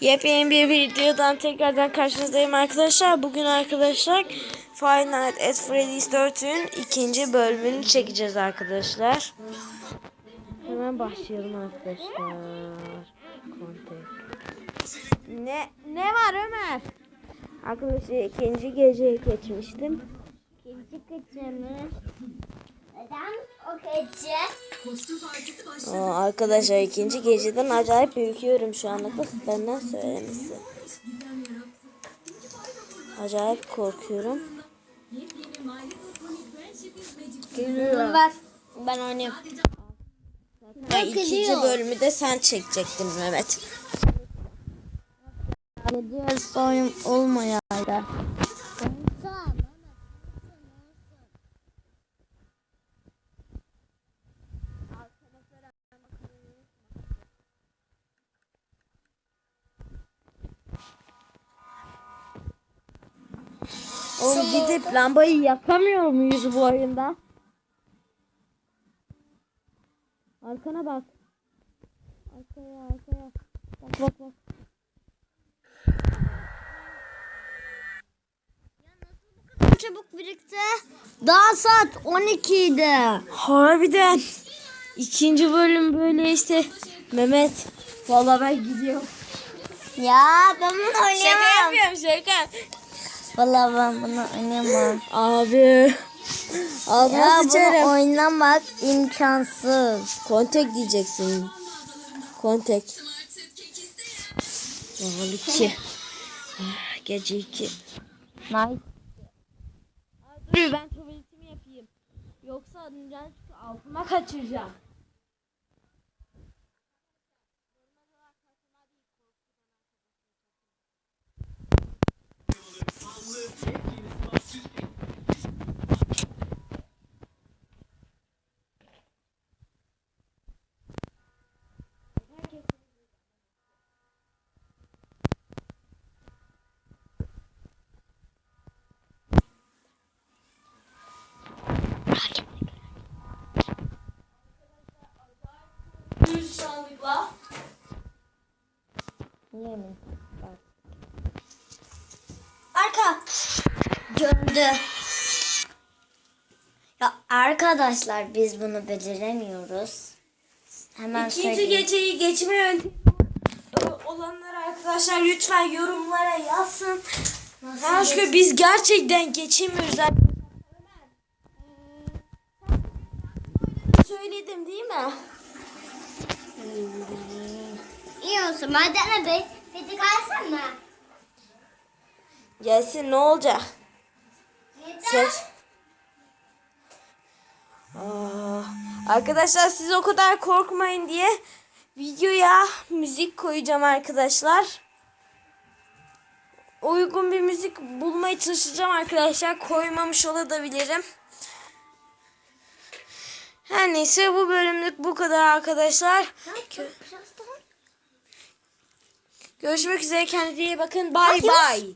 Yepyeni bir videodan tekrardan karşınızdayım arkadaşlar. Bugün arkadaşlar Five Nights at Freddy's 4'ün ikinci bölümünü çekeceğiz arkadaşlar. Hemen başlayalım arkadaşlar. Ne ne var Ömer? Arkadaşlar ikinci geceyi geçmiştim. İkinci gece mi? Aa, arkadaşlar ikinci geceden acayip ürküyorum şu anda. Kız benden söylemesi. Acayip korkuyorum. Ver. Ben oynayayım. Ya ikinci bölümü de sen çekecektin Mehmet. Diğer soyum olmayaydı. Oğlum gidip lambayı yakamıyor muyuz bu oyunda? Arkana bak. Arkaya arkaya. Bak bak bak. Çabuk birikti. Daha saat 12 idi. Harbiden. İkinci bölüm böyle işte. Mehmet. Vallahi ben gidiyorum. Ya ben bunu Şaka oynayamam. yapıyorum şaka. Vallahi ben bunu oynayamam. Abi. Ya Ağzına bunu sıçarım. oynamak imkansız. Kontek diyeceksin. Kontek. İki. Ah, Gece iki. Nice. Dur ben tuvaletimi yapayım. Yoksa çünkü altıma kaçıracağım. Sandıkla. Yemin. Arka. Gördü. Ya arkadaşlar biz bunu beceremiyoruz. Hemen İkinci söyleyeyim. geceyi geçme yöntemi olanlar arkadaşlar lütfen yorumlara yazsın. Aşkım biz gerçekten geçemiyoruz. arkadaşlar. Söyledim değil mi? İyi olsun. Madene Bey. Peki kalsana. Gelsin ne olacak? Ses. Aa, arkadaşlar siz o kadar korkmayın diye videoya müzik koyacağım arkadaşlar. Uygun bir müzik bulmaya çalışacağım arkadaşlar. Koymamış olabilirim. Her neyse bu bölümlük bu kadar arkadaşlar. Gö- Görüşmek üzere kendinize iyi bakın. Bye bye.